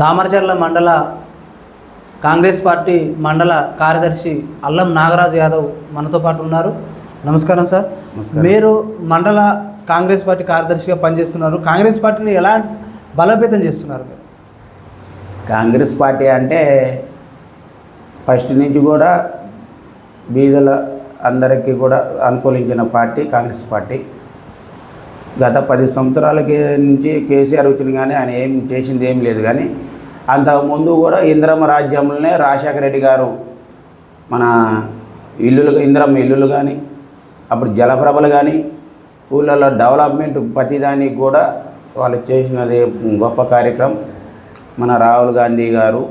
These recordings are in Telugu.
దామరచర్ల మండల కాంగ్రెస్ పార్టీ మండల కార్యదర్శి అల్లం నాగరాజు యాదవ్ మనతో పాటు ఉన్నారు. నమస్కారం సార్. నమస్కారం. మీరు మండల కాంగ్రెస్ పార్టీ కార్యదర్శిగా పనిచేస్తున్నారు. కాంగ్రెస్ పార్టీని ఎలా బలోపేతం చేస్తున్నారు? మీరు కాంగ్రెస్ పార్టీ అంటే ఫస్ట్ నుంచి కూడా బీదల అందరికీ కూడా అనుకూలించిన పార్టీ కాంగ్రెస్ పార్టీ. గత పది సంవత్సరాల నుంచి కేసీఆర్ వచ్చిన కానీ ఆయన ఏం చేసింది ఏం లేదు కానీ అంతకుముందు కూడా ఇంద్రమ్మ రాజ్యంలోనే రాజశేఖర రెడ్డి గారు మన ఇల్లులు ఇంద్రమ్మ ఇల్లులు కానీ అప్పుడు జలప్రభలు కానీ ఊళ్ళలో డెవలప్మెంట్ ప్రతిదానికి కూడా వాళ్ళు చేసినది గొప్ప కార్యక్రమం. మన రాహుల్ గాంధీ గారు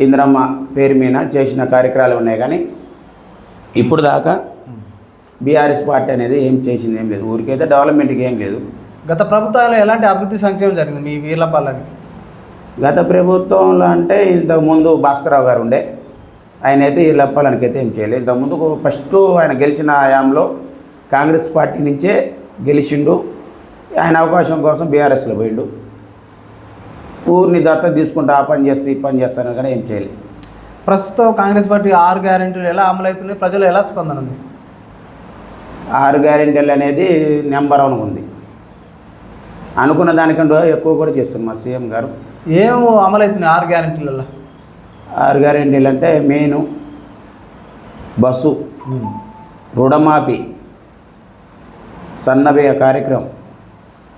ఇంద్రమ్మ పేరు మీద చేసిన కార్యక్రమాలు ఉన్నాయి కానీ ఇప్పుడు దాకా బీఆర్ఎస్ పార్టీ అనేది ఏం చేసింది ఏం లేదు. ఊరికైతే డెవలప్మెంట్కి ఏం లేదు. గత ప్రభుత్వాలు ఎలాంటి అభివృద్ధి సంక్షేమం జరిగింది మీ వీర్లపాలని గత ప్రభుత్వంలో అంటే ఇంతకుముందు భాస్కరరావు గారు ఉండే. ఆయన అయితే ఈ లప్పాలనికైతే ఏం చేయలేదు. ఇంతకుముందు ఫస్ట్ ఆయన గెలిచిన హయాంలో కాంగ్రెస్ పార్టీ నుంచే గెలిచిండు. ఆయన అవకాశం కోసం బీఆర్ఎస్లో పోయిండు. ఊరిని దత్త తీసుకుంటూ ఆ పని చేస్తే ఈ pని చేస్తాను కానీ ఏం చేయలేదు. ప్రస్తుతం కాంగ్రెస్ పార్టీ ఆరు గ్యారెంటీలు ఎలా అమలవుతున్నాయి? ప్రజలు ఎలా స్పందన ఉంది? ఆరు గ్యారెంటీలు అనేది నెంబర్ వన్ ఉంది. అనుకున్న దానికంటే ఎక్కువ కూడా చేస్తుంది మా సీఎం గారు. ఏం అమలవుతున్నాయి ఆరు గ్యారెంటీలలో ఆరు గ్యారెంటీలు అంటే మెయిన్ బస్సు రుణమాఫీ సన్నబియ్య కార్యక్రమం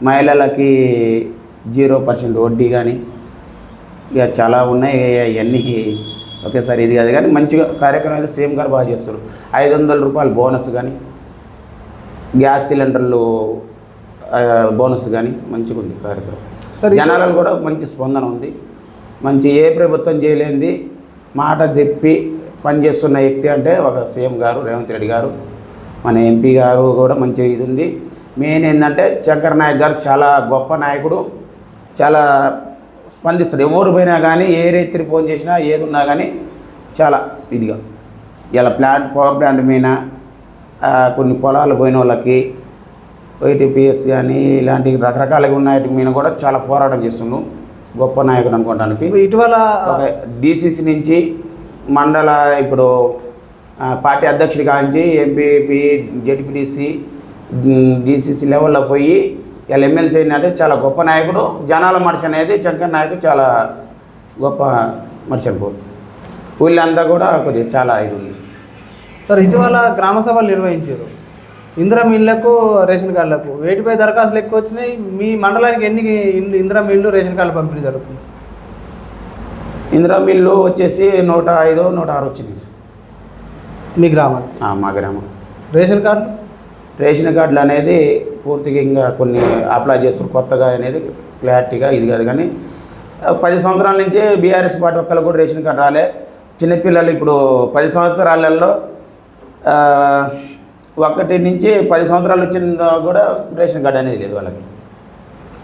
మహిళలకి జీరో పర్సెంట్ వడ్డీ కానీ ఇక చాలా ఉన్నాయి. అవన్నీ ఒకేసారి ఇది కాదు కానీ మంచిగా కార్యక్రమం అయితే సేమ్ గారు బాగా చేస్తారు. ఐదు వందల రూపాయలు బోనస్ కానీ గ్యాస్ సిలిండర్లు బోనస్ కానీ మంచిగా ఉంది కార్యక్రమం జనాలలో కూడా మంచి స్పందన ఉంది. మంచి ఏ ప్రభుత్వం చేయలేంది మాట తిప్పి పనిచేస్తున్న వ్యక్తి అంటే ఒక సీఎం గారు రేవంత్ రెడ్డి గారు మన ఎంపీ గారు కూడా మంచి ఇది ఉంది. మెయిన్ ఏంటంటే శంకర్ నాయక్ గారు చాలా గొప్ప నాయకుడు చాలా స్పందిస్తాడు. ఎవరు పోయినా కానీ ఏ రైతుని ఫోన్ చేసినా ఏది ఉన్నా కానీ చాలా ఇదిగా. ఇలా ప్లాంట్ పవర్ ప్లాంట్ మీద కొన్ని పొలాలు పోయిన వాళ్ళకి వైటీపీఎస్ కానీ ఇలాంటి రకరకాలుగా ఉన్న వాటి మీద కూడా చాలా పోరాటం చేస్తున్నాం గొప్ప నాయకుడు అనుకోవడానికి ఇటీవల డీసీసీ నుంచి మండల ఇప్పుడు పార్టీ అధ్యక్షుడి కాంచి ఎంపీపీ జడ్పీటీసీ డీసీసీ లెవెల్లో పోయి వీళ్ళ ఎమ్మెల్సీ అంటే చాలా గొప్ప నాయకుడు. జనాల మనిషి అనేది శంకర్ నాయకుడు చాలా గొప్ప మనిషి అనుకోవచ్చు. వీళ్ళంతా కూడా కొద్దిగా చాలా ఇది ఉంది. సార్ ఇటీవల గ్రామ సభలు నిర్వహించారు. ఇందిరం ఇళ్ళకు రేషన్ కార్డులకు. వేటిపై దరఖాస్తులు ఎక్కువ వచ్చినాయి మీ మండలానికి ఎన్ని ఇందిరం ఇల్లు రేషన్ కార్డులు పంపిణీ జరుగుతుంది? ఇందిరా మిల్లు వచ్చేసి నూట ఐదు నూట ఆరు వచ్చినాయి మీ గ్రామానికి ఆ, మా గ్రామం. Ration card? రేషన్ కార్డులు అనేది పూర్తిగా ఇంకా కొన్ని అప్లై చేస్తారు కొత్తగా అనేది క్లారిటీగా ఇది కాదు కానీ పది సంవత్సరాల నుంచే బీఆర్ఎస్ పార్టీ ఒక్కళ్ళు కూడా రేషన్ కార్డు రాలే. చిన్నపిల్లలు ఇప్పుడు పది సంవత్సరాలలో ఒకటి నుంచి పది సంవత్సరాలు వచ్చిన కూడా రేషన్ కార్డు అనేది లేదు వాళ్ళకి.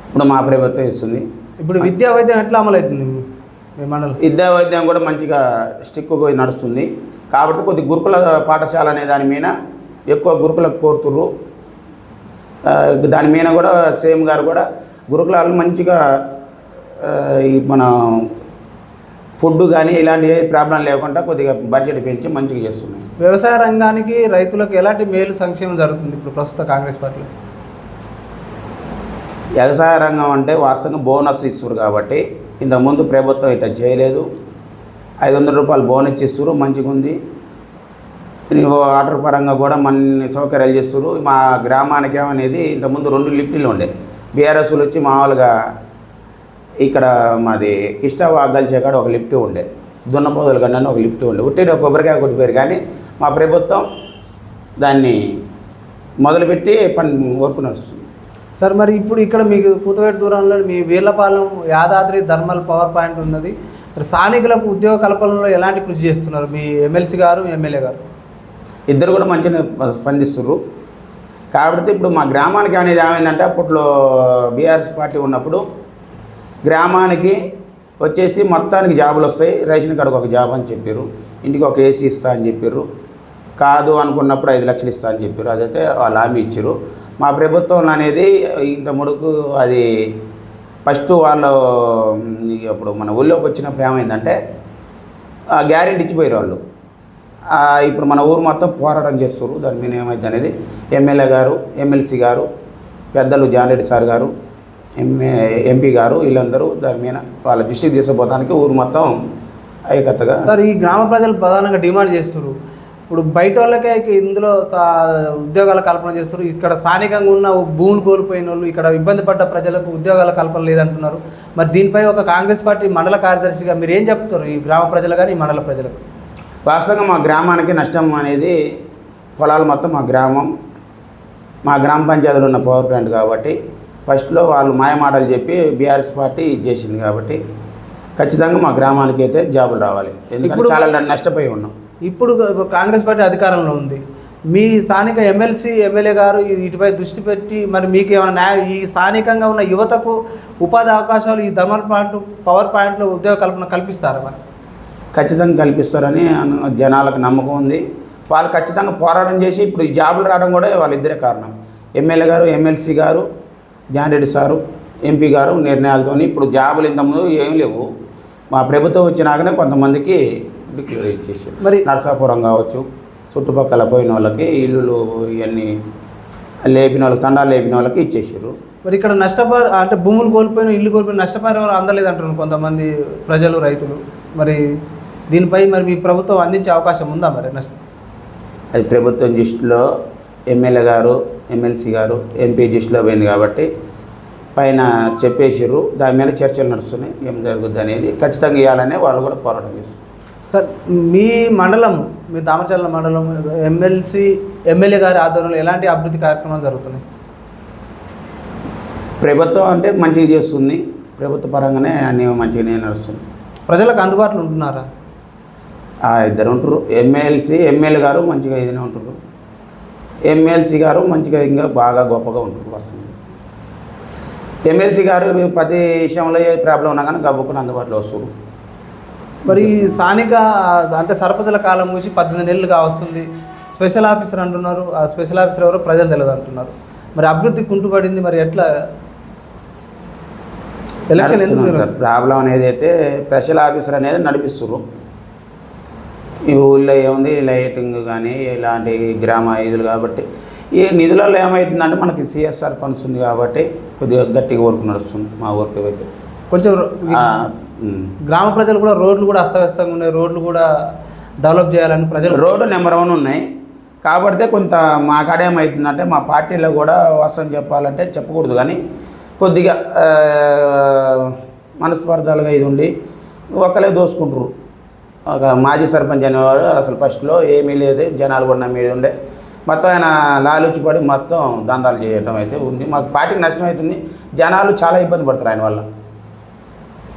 ఇప్పుడు మా ప్రభుత్వం ఇస్తుంది. ఇప్పుడు విద్యా వైద్యం ఎట్లా అమలవుతుంది విద్యా వైద్యం కూడా మంచిగా స్టిక్ నడుస్తుంది. కాబట్టి కొద్ది గురుకుల పాఠశాల అనే దాని మీద ఎక్కువ గురుకులకు కోరుతుర్రు. దాని మీద కూడా సేమ్ గారు కూడా గురుకులాలు మంచిగా మన ఫుడ్ కానీ ఇలాంటి ఏ ప్రాబ్లం లేకుండా కొద్దిగా బడ్జెట్ పెంచి మంచిగా చేస్తున్నాయి. వ్యవసాయ రంగానికి రైతులకు ఎలాంటి మేలు సంక్షేమం జరుగుతుంది ఇప్పుడు ప్రస్తుత కాంగ్రెస్ పార్టీలో? వ్యవసాయ రంగం అంటే వాస్తవంగా బోనస్ ఇస్తారు కాబట్టి ఇంతకుముందు ప్రభుత్వం ఇట్లా చేయలేదు. ఐదు వందల రూపాయలు బోనస్ ఇస్తారు మంచిగా ఉంది. ఆర్డర్ పరంగా కూడా మన సౌకర్యాలు చేస్తారు మా గ్రామానికి ఏమనేది ఇంతకుముందు రెండు లిఫ్టులు ఉండే. బీఆర్ఎస్లు వచ్చి మామూలుగా ఇక్కడ మాది కిష్టా వాగ్గల్చే కాడ ఒక లిఫ్ట్ ఉండే. దున్నపోదలు కన్నా ఒక లిఫ్ట్ ఉండే. ఉట్టి కొబ్బరికాయ కొట్టిపోయారు కానీ మా ప్రభుత్వం దాన్ని మొదలుపెట్టి పని వర్క్ నడుస్తుంది. సార్ మరి ఇప్పుడు ఇక్కడ మీకు కూతవేటి దూరంలో మీ Veerlapalem Yadadri thermal power point ఉన్నది. మరి స్థానికులకు ఉద్యోగ కల్పనలో ఎలాంటి కృషి చేస్తున్నారు? మీ ఎమ్మెల్సీ గారు ఎమ్మెల్యే గారు? ఇద్దరు కూడా మంచిగా స్పందిస్తుర్రు. కాబట్టి ఇప్పుడు మా గ్రామానికి అనేది ఏమైందంటే అప్పట్లో బీఆర్ఎస్ పార్టీ ఉన్నప్పుడు గ్రామానికి వచ్చేసి మొత్తానికి జాబులు వస్తాయి. రేషన్ కార్డుకు ఒక జాబ్ అని చెప్పారు ఇంటికి ఒక ఏసీ ఇస్తా అని చెప్పారు కాదు అనుకున్నప్పుడు ఐదు లక్షలు ఇస్తా అని చెప్పారు అదైతే వాళ్ళు హామీ ఇచ్చారు మా ప్రభుత్వం అనేది ఇంత ముడుకు అది ఫస్ట్ వాళ్ళు ఇప్పుడు మన ఊళ్ళోకి వచ్చినప్పుడు ఏమైందంటే గ్యారెంటీ ఇచ్చిపోయారు వాళ్ళు. ఇప్పుడు మన ఊరు మొత్తం పోరాటం చేస్తారు దాని మీద ఏమైంది అనేది ఎమ్మెల్యే గారు ఎమ్మెల్సీ గారు పెద్దలు జాన్రెడ్డి సార్ గారు ఎంపీ గారు వీళ్ళందరూ దాని మీద వాళ్ళ దృష్టికి తీసుకుపోవడానికి ఊరు మొత్తం ఐకత్తగా సార్ ఈ గ్రామ ప్రజలు ప్రధానంగా డిమాండ్ చేస్తారు ఇప్పుడు బయట వాళ్ళకే ఇందులో ఉద్యోగాల కల్పన చేస్తారు ఇక్కడ స్థానికంగా ఉన్న భూములు కోల్పోయిన వాళ్ళు ఇక్కడ ఇబ్బంది పడ్డ ప్రజలకు ఉద్యోగాల కల్పన లేదంటున్నారు. మరి దీనిపై ఒక కాంగ్రెస్ పార్టీ మండల కార్యదర్శిగా మీరు ఏం చెప్తారు ఈ గ్రామ ప్రజలు కానీ ఈ మండల ప్రజలకు? వాస్తవంగా మా గ్రామానికి నష్టం అనేది పొలాలు మొత్తం మా గ్రామం మా గ్రామ పంచాయతీలో ఉన్న పవర్ ప్లాంట్ కాబట్టి ఫస్ట్లో వాళ్ళు మాయమాటలు చెప్పి బీఆర్ఎస్ పార్టీ చేసింది కాబట్టి ఖచ్చితంగా మా గ్రామానికి అయితే జాబులు రావాలి. ఎందుకంటే చాలా నష్టపోయి ఉన్నాం. ఇప్పుడు కాంగ్రెస్ పార్టీ అధికారంలో ఉంది. మీ స్థానిక ఎమ్మెల్సీ ఎమ్మెల్యే గారు ఇటుపై దృష్టి పెట్టి మరి మీకు ఏమైనా న్యాయ ఈ స్థానికంగా ఉన్న యువతకు ఉపాధి అవకాశాలు ఈ థర్మల్ ప్లాంట్ పవర్ ప్లాంట్లో ఉద్యోగ కల్పన కల్పిస్తారా మరి? ఖచ్చితంగా కల్పిస్తారని జనాలకు నమ్మకం ఉంది. వాళ్ళు ఖచ్చితంగా పోరాటం చేసి ఇప్పుడు ఈ జాబులు రావడం కూడా వాళ్ళిద్దరే కారణం. ఎమ్మెల్యే గారు ఎమ్మెల్సీ గారు జాన్రెడ్డి సారు ఎంపీ గారు నిర్ణయాలతోని ఇప్పుడు జాబులు ఇంతకుముందు ఏం లేవు. మా ప్రభుత్వం వచ్చినాకనే కొంతమందికి డిక్లేర్ ఇచ్చేసారు మరి నరసాపురం కావచ్చు చుట్టుపక్కల పోయిన వాళ్ళకి ఇల్లులు ఇవన్నీ లేపిన వాళ్ళకి తండాలు లేపిన వాళ్ళకి ఇచ్చేసారు మరి ఇక్కడ నష్టపరి అంటే భూములు కోల్పోయిన ఇల్లు కోల్పోయిన నష్టపరిహారం అందలేదు అంటున్నారు కొంతమంది ప్రజలు రైతులు. మరి దీనిపై మరి మీ ప్రభుత్వం అందించే అవకాశం ఉందా మరి? నష్టం అది ప్రభుత్వం దృష్టిలో ఎమ్మెల్యే గారు ఎమ్మెల్సీ గారు ఎంపీ దృష్టిలో పోయింది కాబట్టి పైన చెప్పేసిర్రు. దాని మీద చర్చలు నడుస్తున్నాయి. ఏం జరుగుద్ది అనేది ఖచ్చితంగా ఇవ్వాలనే వాళ్ళు కూడా పోరాటం చేస్తారు సార్ మీ మండలం మీ దామచర్ల మండలం ఎమ్మెల్సీ ఎమ్మెల్యే గారి ఆధ్వర్యంలో ఎలాంటి అభివృద్ధి కార్యక్రమాలు జరుగుతున్నాయి? ప్రభుత్వం అంటే మంచిగా చేస్తుంది. ప్రభుత్వ పరంగానే అన్నీ మంచిగానే నడుస్తుంది. ప్రజలకు అందుబాటులో ఉంటున్నారా? ఇద్దరు ఉంటారు ఎమ్మెల్సీ ఎమ్మెల్యే గారు మంచిగా ఇదినే ఉంటారు ఎమ్మెల్సీ గారు మంచిగా ఇంకా బాగా గొప్పగా ఉంటారు వస్తుంది. ఎమ్మెల్సీ గారు ప్రతి విషయంలో ఏ ప్రాబ్లం ఉన్నా కానీ గబుక్కుని అందుబాటులో వస్తారు మరి స్థానిక అంటే సర్పంచుల కాలం మూసి పద్దెనిమిది నెలలు కావస్తుంది స్పెషల్ ఆఫీసర్ అంటున్నారు. ఆ స్పెషల్ ఆఫీసర్ ఎవరో ప్రజలు తెలియదు అంటున్నారు. మరి అభివృద్ధి కుంటుపడింది మరి ఎట్లా? సార్. ప్రాబ్లం అనేది అయితే స్పెషల్ ఆఫీసర్ అనేది నడిపిస్తుర్రు. ఈ ఊళ్ళో ఏముంది? లైటింగ్ కానీ ఇలాంటి గ్రామ ఇదులు కాబట్టి. ఈ నిధులలో ఏమవుతుందంటే మనకి సిఎస్ఆర్ ఫండ్స్ ఉంది కాబట్టి కొద్దిగా గట్టిగా వర్క్ నడుస్తుంది మా వర్క్ అయితే కొంచెం. గ్రామ ప్రజలు కూడా రోడ్లు కూడా అస్తవ్యస్తంగా ఉన్నాయి. రోడ్లు కూడా డెవలప్ చేయాలని ప్రజలు రోడ్డు నెంబర్ వన్ ఉన్నాయి. కాబట్టి కొంత మా కాడ ఏమవుతుందంటే మా పార్టీలో కూడా వసం చెప్పాలంటే చెప్పకూడదు కానీ కొద్దిగా మనస్పర్ధాలుగా ఇది ఉండి ఒక్కలే దోసుకుంటారు ఒక మాజీ సర్పంచ్ అనేవాడు అసలు ఫస్ట్లో ఏమీ లేదు జనాలు కూడా మీద ఉండే. మొత్తం ఆయన లాలుచిపడి మొత్తం దందాలు చేయటం అయితే ఉంది. మాకు పార్టీకి నష్టం అవుతుంది. జనాలు చాలా ఇబ్బంది పడతారు ఆయన వల్ల.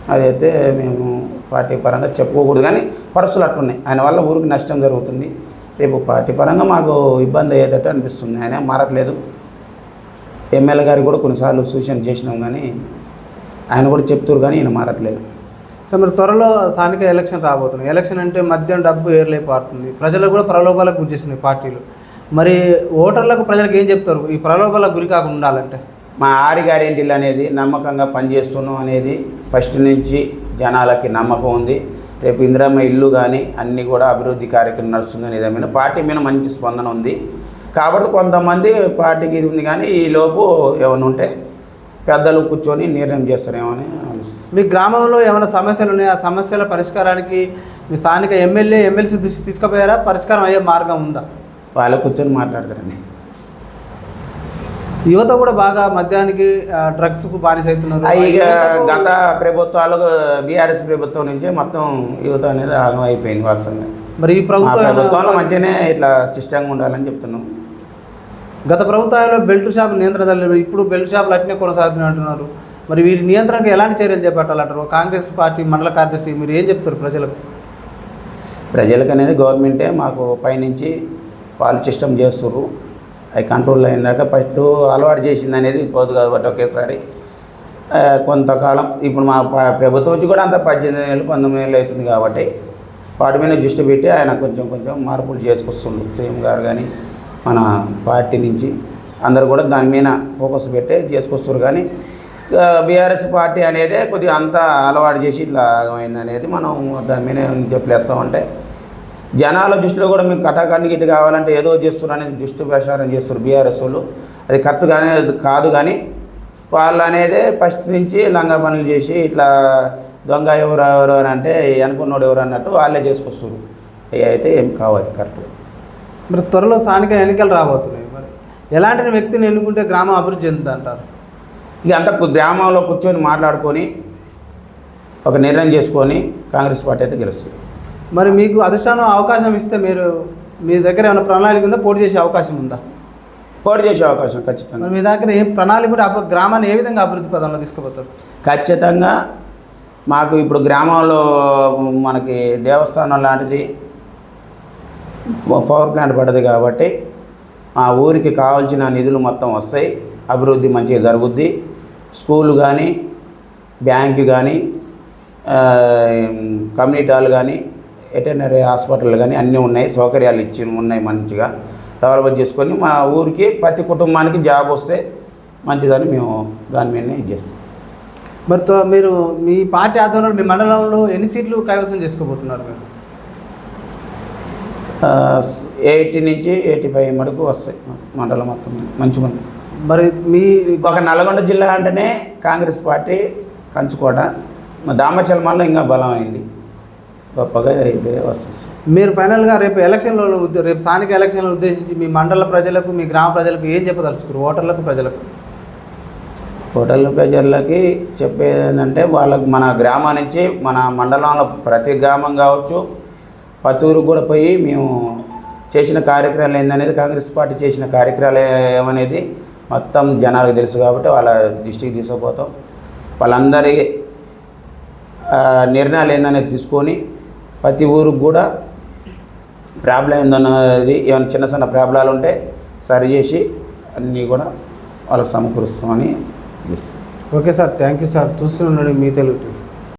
అదైతే మేము పార్టీ పరంగా చెప్పుకోకూడదు. కానీ పరిస్థితులు అట్టున్నాయి. ఆయన వల్ల ఊరికి నష్టం జరుగుతుంది. రేపు పార్టీ పరంగా మాకు ఇబ్బంది అయ్యేటట్టు అనిపిస్తుంది. ఆయన మారట్లేదు. ఎమ్మెల్యే గారికి కూడా కొన్నిసార్లు సూచన చేసినాం కానీ ఆయన కూడా చెప్తారు కానీ ఈయన మారట్లేదు. సో మరి త్వరలో స్థానిక ఎలక్షన్ రాబోతున్నాయి. ఎలక్షన్ అంటే మద్యం డబ్బు ఏర్లై పారుతుంది ప్రజలు కూడా ప్రలోభాలకు గురి చేస్తున్నాయి పార్టీలు. మరి ఓటర్లకు ప్రజలకు ఏం చెప్తారు? ఈ ప్రలోభాలకు గురి కాకుండా ఉండాలంటే? మా ఆరి గ్యారెంటీలు అనేది నమ్మకంగా పనిచేస్తున్నాం అనేది ఫస్ట్ నుంచి జనాలకి నమ్మకం ఉంది. రేపు ఇందిరమ్మ ఇల్లు కానీ అన్నీ కూడా అభివృద్ధి కార్యక్రమం నడుస్తుందని ఏదైనా పార్టీ మీద మంచి స్పందన ఉంది. కాబట్టి కొంతమంది పార్టీకి ఇది ఉంది కానీ ఈ లోపు ఏమైనా ఉంటే పెద్దలు కూర్చొని నిర్ణయం చేస్తారేమో అని. మీ గ్రామంలో ఏమైనా సమస్యలు ఉన్నాయి? ఆ సమస్యల పరిష్కారానికి మీ స్థానిక ఎమ్మెల్యే ఎమ్మెల్సీ దృష్టి తీసుకుపోయారా? పరిష్కారం అయ్యే మార్గం ఉందా? వాళ్ళు కూర్చొని మాట్లాడతారండి. యువత కూడా బాగా మద్యానికి డ్రగ్స్కు బానిస అవుతున్నారు. ఆ ఇక గత ప్రభుత్వాలు బీఆర్ఎస్ ప్రభుత్వం నుంచే మొత్తం యువత అనేది ఆగం అయిపోయింది వాస్తవంగా. మరి ఈ ప్రభుత్వం మంచిగానే ఇట్లా సిస్టంగా ఉండాలని చెప్తున్నాం. గత ప్రభుత్వంలో బెల్ట్ షాపులు నియంత్రణ తెలియదు ఇప్పుడు బెల్ట్ షాపులు అట్నే కొనసాగుతున్నాయి అంటున్నారు. మరి వీరి నియంత్రణకు ఎలాంటి చర్యలు చేపట్టాలంటారు? కాంగ్రెస్ పార్టీ మండల కార్యదర్శి మీరు ఏం చెప్తారు ప్రజలకు? ప్రజలకు అనేది గవర్నమెంటే మాకు పైనుంచి వాళ్ళు సిస్టమ్ చేస్తుర్రు. అవి కంట్రోల్ అయిందాక ఫస్ట్ అలవాటు చేసింది అనేది పోదు కాబట్టి ఒకేసారి కొంతకాలం ఇప్పుడు మా ప్రభుత్వం వచ్చి కూడా అంత పద్దెనిమిది ఏళ్ళు పంతొమ్మిది ఏళ్ళు అవుతుంది కాబట్టి వాటి మీద దృష్టి పెట్టి ఆయన కొంచెం కొంచెం మార్పులు చేసుకొస్తుండ్రు సీఎం గారు కానీ మన పార్టీ నుంచి అందరు కూడా దాని మీద ఫోకస్ పెట్టి చేసుకొస్తారు కానీ బీఆర్ఎస్ పార్టీ అనేదే కొద్దిగా అంతా అలవాటు చేసి ఇట్లా అయింది అనేది మనం దాని మీద ఏం చెప్పలేస్తామంటే జనాల దృష్టిలో కూడా మీకు కటాకండికి ఇటు కావాలంటే ఏదో చేస్తున్నారు అనేది దృష్టి ప్రచారం చేస్తారు బీఆర్ఎస్ వాళ్ళు. అది కరెక్ట్ కానీ అది కాదు కానీ వాళ్ళు అనేదే ఫస్ట్ నుంచి లంగా పనులు చేసి ఇట్లా దొంగ ఎవరు ఎవరు అని అంటే అనుకున్నోడు ఎవరు అన్నట్టు వాళ్ళే చేసుకొస్తారు అయితే ఏం కావాలి కరెక్ట్. మరి త్వరలో స్థానిక ఎన్నికలు రాబోతున్నాయి మరి. ఎలాంటి వ్యక్తిని ఎన్నుకుంటే గ్రామం అభివృద్ధి చెందుతుంది అంటారు ఇక అంతా గ్రామంలో కూర్చొని మాట్లాడుకొని ఒక నిర్ణయం చేసుకొని కాంగ్రెస్ పార్టీ అయితే గెలుస్తుంది. మరి మీకు అధిష్టానం అవకాశం ఇస్తే మీరు మీ దగ్గర ఏమైనా ప్రణాళిక ఉందా? పోటీ చేసే అవకాశం ఉందా? పోటీ చేసే అవకాశం ఖచ్చితంగా. మీ దగ్గర ఏం ప్రణాళిక కూడా గ్రామాన్ని ఏ విధంగా అభివృద్ధి పదంలో తీసుకుపోతారు? ఖచ్చితంగా మాకు ఇప్పుడు గ్రామంలో మనకి దేవస్థానం లాంటిది పవర్ ప్లాంట్ పడదు కాబట్టి మా ఊరికి కావాల్సిన నిధులు మొత్తం వస్తాయి. అభివృద్ధి మంచిగా జరుగుద్ది. స్కూల్ కానీ బ్యాంకు కానీ కమ్యూనిటీ హాల్ కానీ వెటర్నరీ హాస్పిటల్ కానీ అన్నీ ఉన్నాయి. సౌకర్యాలు ఇచ్చి ఉన్నాయి మంచిగా. డెవలప్ చేసుకొని మా ఊరికి ప్రతి కుటుంబానికి జాబ్ వస్తే మంచిదని మేము దాని మీదనే ఇది చేస్తాం. మరి మీరు మీ పార్టీ ఆధ్వర్యంలో మీ మండలంలో ఎన్ని సీట్లు కైవసం చేసుకోబోతున్నారు మీరు? ఎయిటీ నుంచి ఎయిటీ ఫైవ్ మటుకు వస్తాయి మండలం మొత్తం మంచిగా ఉంది మరి మీ ఒక నల్గొండ జిల్లా అంటేనే కాంగ్రెస్ పార్టీ కంచుకోట దామచలమల్లో ఇంకా బలమైంది. గొప్పగా అయితే వస్తుంది. మీరు ఫైనల్గా రేపు ఎలక్షన్లో రేపు స్థానిక ఎలక్షన్లు ఉద్దేశించి మీ మండల ప్రజలకు మీ గ్రామ ప్రజలకు ఏం చెప్పదలుచుకున్నారు? ఓటర్లకు ప్రజలకు? హోటల్ ప్రజలకి చెప్పేది ఏంటంటే వాళ్ళకి మన గ్రామం నుంచి మన మండలంలో ప్రతి గ్రామం కావచ్చు పత్తూరు కూడా పోయి మేము చేసిన కార్యక్రమాలు ఏందనేది కాంగ్రెస్ పార్టీ చేసిన కార్యక్రమాలు ఏమనేది మొత్తం జనాలకు తెలుసు కాబట్టి వాళ్ళ దృష్టికి తీసుకుపోతాం. వాళ్ళందరి నిర్ణయాలు ఏందనేది తీసుకొని ప్రతి ఊరికి కూడా ప్రాబ్లం ఏందన్నది ఏమైనా చిన్న చిన్న ప్రాబ్లాలు ఉంటే సరి చేసి అన్నీ కూడా వాళ్ళకి సమకూరుస్తామని చేస్తాం. Okay sir thank you sir. చూస్తున్నాడు మీ తెలుగు